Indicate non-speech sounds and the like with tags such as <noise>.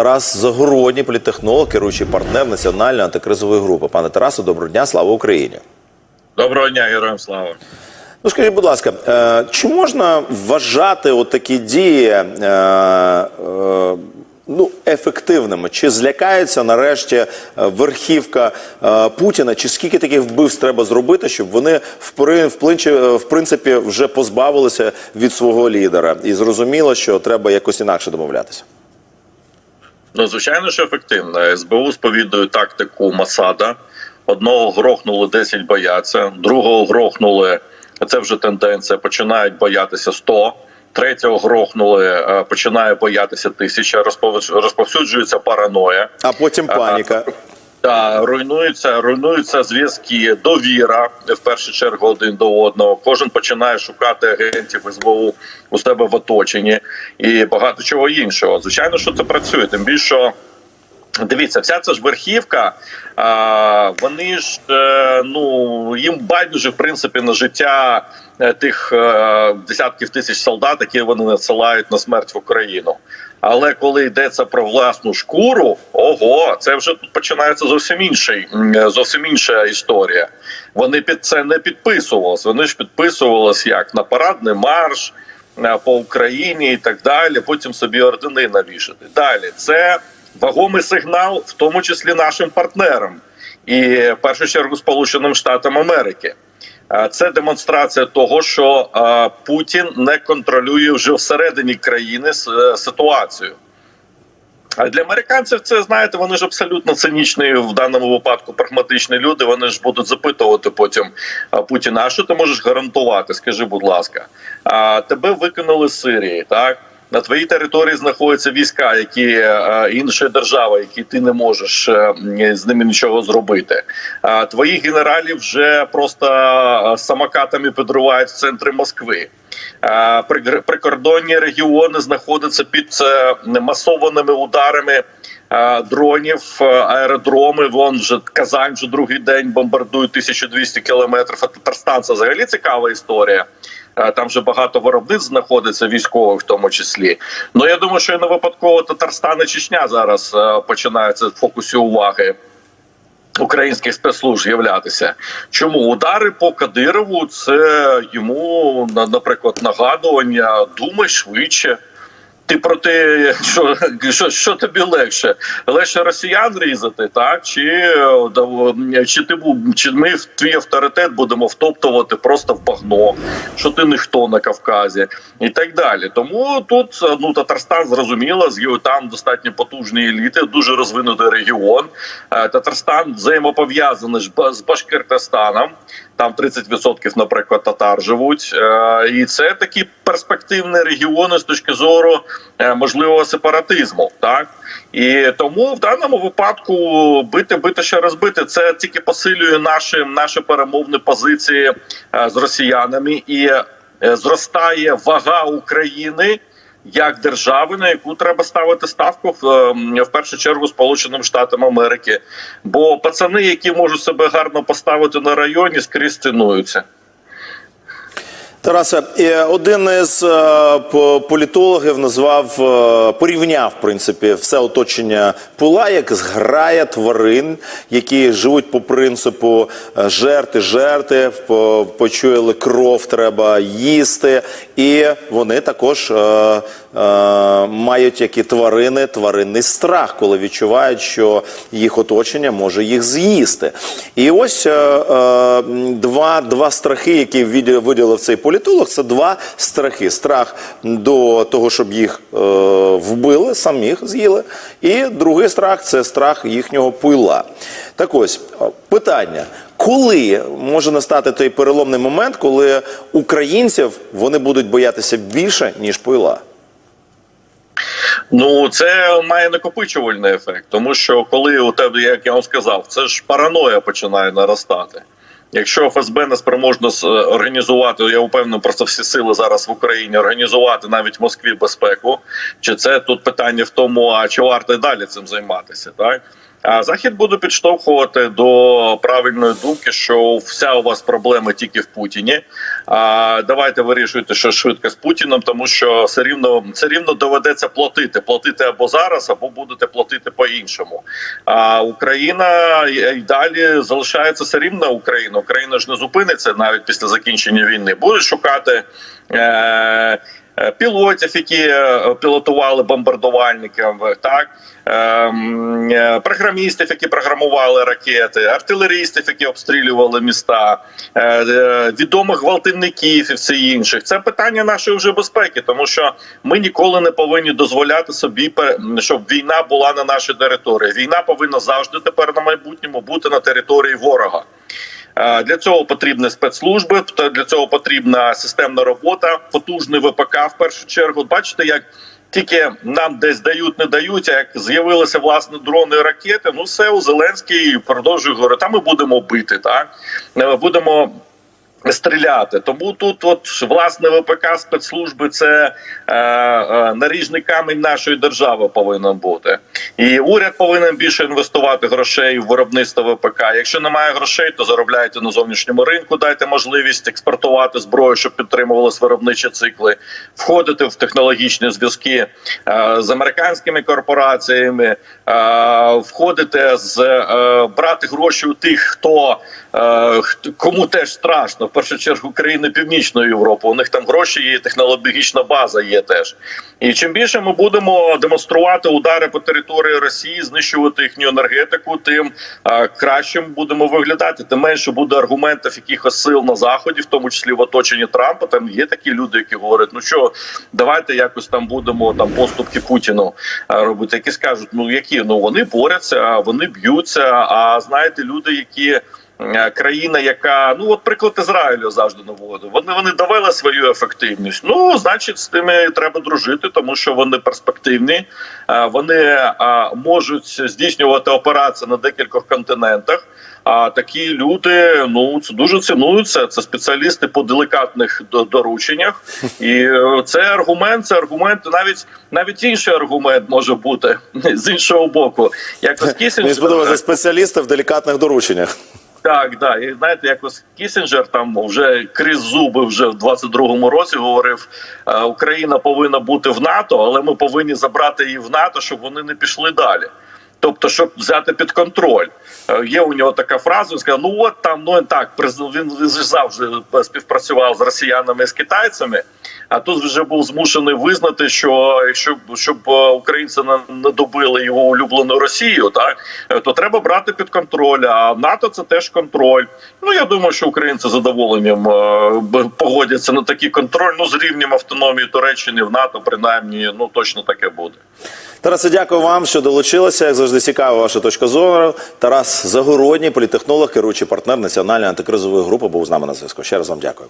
Тарас Загородній, політтехнолог, керуючий партнер національної антикризової групи. Пане Тарасе, доброго дня, слава Україні. Доброго дня, героям слава. Ну, скажіть, будь ласка, е, чи можна вважати от такі дії е, е, ну, ефективними? Чи злякається нарешті верхівка Путіна? Чи скільки таких вбивств треба зробити, щоб вони в принципі вже позбавилися від свого лідера? І зрозуміло, що треба якось інакше домовлятися? Ну, звичайно, що ефективно. СБУ сповідує тактику Масада. Одного грохнули 10 бояться, другого грохнули. Це вже тенденція. Починають боятися 100. Третього грохнули, е, починає боятися тисяча. Розпов- Розповсюджується параноя. А потім паніка. Та руйнуються, руйнуються зв'язки, довіра в першу чергу один до одного. Кожен починає шукати агентів СБУ у себе в оточенні і багато чого іншого. Звичайно, що це працює. Тим більше. Дивіться, вся ця ж верхівка, а, вони ж е, ну їм байдуже в принципі на життя е, тих е, десятків тисяч солдат, які вони надсилають на смерть в Україну. Але коли йдеться про власну шкуру, ого, це вже тут починається зовсім інший, зовсім інша історія. Вони під це не підписувалися. Вони ж підписувалися як на парадний марш е, по Україні і так далі. Потім собі ордени навішати. Далі це вагомий сигнал, в тому числі нашим партнерам, і в першу чергу Сполученим Штатам Америки. Е, Це демонстрація того, що е, Путін не контролює вже всередині країни е, ситуацію. А для американців це знаєте, вони ж абсолютно цинічні в даному випадку прагматичні люди. Вони ж будуть запитувати потім Путіна, а що ти можеш гарантувати? Скажи, будь ласка, тебе викинули з Сирії, так? На твоїй території знаходяться війська, які е, держава, держави, які ти не можеш е, з ними нічого зробити. А твоїх генералів вже просто е, самокатами підривають в центрі Москви. Е, Прикордонні регіони знаходяться під е, масованими ударами е, дронів, е, аеродроми. Вон вже Казань вже другий день бомбардує 1200 кілометрів. А Татарстан це взагалі цікава історія. Е, Там вже багато виробництв знаходиться військових, в тому числі. Ну я думаю, що і не випадково Татарстан і Чечня зараз е, починаються в фокусі уваги українських спецслужб з'являтися. Чому удари по Кадирову це йому наприклад нагадування думай швидше. Ти про те, що, що, що тобі легше? Легше росіян різати, так? Чи, чи ти чи ми в твій авторитет будемо втоптувати просто в багно, що ти ніхто на Кавказі, і так далі. Тому тут ну Татарстан зрозуміло, там достатньо потужні еліти, дуже розвинутий регіон. Е, Татарстан взаємопов'язаний з Башкиртостаном. Там 30% наприклад, татар живуть, Е, і це такі перспективні регіони з точки зору е, можливого сепаратизму. Так і тому в даному випадку бити, бити ще раз бити, це тільки посилює наші, наші перемовні позиції е, з росіянами і е, зростає вага України. Як держави, на яку треба ставити ставку в, е, в першу чергу Сполученим Штатам Америки, бо пацани, які можуть себе гарно поставити на районі, скрізь цінуються. Тарасе, один із е, політологів назвав, е, порівняв в принципі все оточення пила як зграя тварин, які живуть по принципу е, жерти, жерти, по- почуяли кров, треба їсти, і вони також мають як і тварини, тваринний страх, коли відчувають, що їх оточення може їх з'їсти. І ось два, страхи, які виділив цей політолог, це два страхи: страх до того, щоб їх е, вбили, самих з'їли, і другий страх це страх їхнього пила. Так ось е, питання. Коли може настати той переломний момент, коли українців вони будуть боятися більше ніж пила? Ну це має накопичувальний ефект, тому що коли у тебе, як я вам сказав, це ж параноя починає наростати. Якщо ФСБ не спроможно організувати, я впевнений, просто всі сили зараз в Україні організувати навіть в Москві безпеку, чи це тут питання в тому, а чи варто далі цим займатися, так? А захід буде підштовхувати до правильної думки, що вся у вас проблема тільки в Путіні. Давайте вирішуйте, що швидко з Путіним, тому що все рівно все рівно доведеться платити. Платити або зараз, або будете платити по-іншому. А Україна і далі залишається все рівно Україна. Україна ж не зупиниться навіть після закінчення війни. Буде шукати. Е, Пілотів, які е, пілотували бомбардувальників, так ем, е, програмістів, які програмували ракети, артилерістів, які обстрілювали міста, е, е, відомих гвалтівників і все інших. Це питання нашої вже безпеки, тому що ми ніколи не повинні дозволяти собі, щоб війна була на нашій території. Війна повинна завжди тепер на майбутньому бути на території ворога. Е, Для цього потрібні спецслужби, для цього потрібна системна робота, потужний ВПК в першу чергу. Бачите, як тільки нам десь дають, не дають, а як з'явилися власне дрони і ракети, ну все у Зеленський продовжує говорити, та ми будемо бити, так Е, будемо. Стріляти, тому тут, от власне, ВПК спецслужби це е, е, наріжний камінь нашої держави повинен бути, і уряд повинен більше інвестувати грошей в виробництво ВПК. Якщо немає грошей, то заробляйте на зовнішньому ринку. Дайте можливість експортувати зброю, щоб підтримувалися виробничі цикли, входити в технологічні зв'язки е, з американськими корпораціями, е, входити з е, брати гроші у тих, хто. Кому теж страшно, в першу чергу країни Північної Європи. У них там гроші є, технологічна база є теж. І чим більше ми будемо демонструвати удари по території Росії, знищувати їхню енергетику, тим кращим будемо виглядати. Тим менше буде аргументів якихось сил на заході, в тому числі в оточенні Трампа. Там є такі люди, які говорять: ну що, давайте якось там будемо там поступки Путіну робити. Які скажуть, ну які ну вони борються, вони б'ються. А знаєте, люди, які. Е, країна, яка ну от приклад Ізраїлю завжди наводив. Вони вони довели свою ефективність. Ну значить, з тими треба дружити, тому що вони перспективні, е, вони е, можуть здійснювати операції на декількох континентах. А такі люди ну це дуже цінуються. Це спеціалісти по делікатних дорученнях, <laughs> і це аргумент. Це аргумент. Навіть навіть інший аргумент може бути <laughs> з іншого боку. Якось Мені Кісінджер- сподобалося спеціалісти в делікатних дорученнях. Так, да. І знаєте, якось Кісінджер там вже крізь зуби вже в 22-му році говорив: е, Україна повинна бути в НАТО, але ми повинні забрати її в НАТО, щоб вони не пішли далі. Тобто, щоб взяти під контроль, Е, є у нього така фраза. Він сказав: ну от там ну так, він, завжди співпрацював з росіянами і з китайцями. А тут вже був змушений визнати, що якщо щоб е, українці не, добили його улюблену Росію, так е, то треба брати під контроль. А НАТО це теж контроль. Ну я думаю, що українці з задоволенням е, погодяться на такий контроль. Ну з рівнем автономії Туреччини в НАТО, принаймні, ну точно таке буде. Тарасе, дякую вам, що долучилися. Як завжди цікава ваша точка зору. Тарас Загородній, політехнолог, керуючий партнер національної антикризової групи, був з нами на зв'язку. Ще раз вам дякую.